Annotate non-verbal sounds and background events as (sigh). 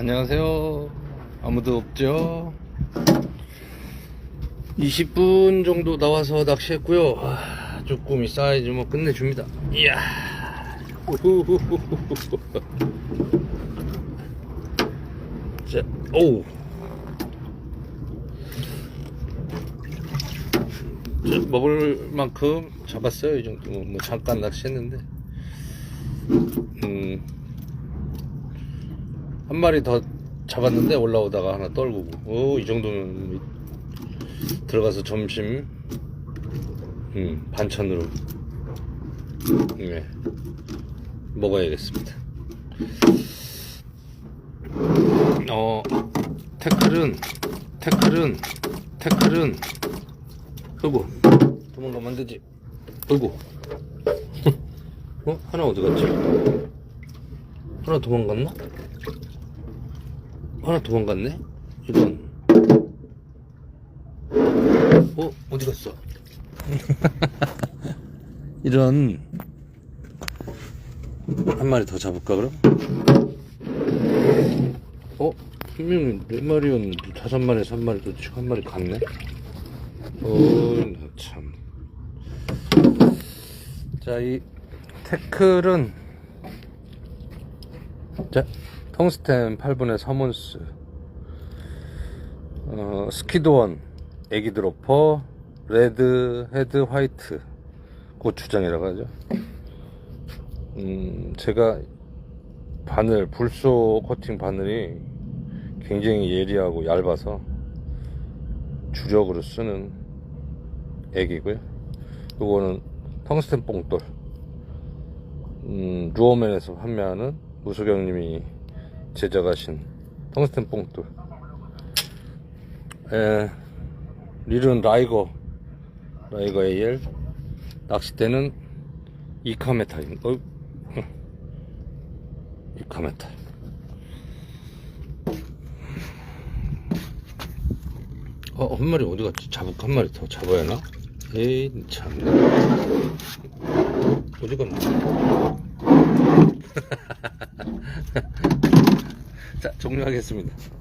안녕하세요. 아무도 없죠? 20분 정도 나와서 낚시했고요. 아, 쭈꾸미 사이즈 뭐 끝내줍니다. 이야. (laughs) 자. 자, 먹을 만큼 잡았어요. 이 정도. 뭐 잠깐 낚시했는데. 음. 한 마리 더 잡았는데 올라오다가 하나 떨구고 오, 이 정도면 들어가서 점심 음, 반찬으로 네, 먹어야겠습니다 어 태클은 태클은 태클은 어이구 도망가면 안 되지 어이구 (laughs) 어? 하나 어디 갔지? 하나 도망갔나? 하나 도망갔네? 이건 어? 어디 갔어? (laughs) 이런 한 마리 더 잡을까 그럼? 어? 분명히 네 마리였는데 다섯 마리, 한 마리 또 지금 한 마리 갔네? 어이 참. 자, 이 태클은 자, 텅스텐 8분의 3온스. 어, 스키드원 애기 드로퍼 레드 헤드 화이트. 고추장이라고 하죠. 음, 제가 바늘 불소 코팅 바늘이 굉장히 예리하고 얇아서 주력으로 쓰는 액이고요. 이거는 텅스텐 뽕돌. 음, 루어맨에서 판매하는 무소경님이 제작하신 텅스텐 뽕돌 에, 릴은 라이거 라이거 AL 낚싯대는 이카메타입니다 어, 이카메타 어, 한 마리 어디 갔지? 잡을 한 마리 더 잡아야 하나? 에이, 참. 어디 갔나? (laughs) 자, 종료하겠습니다.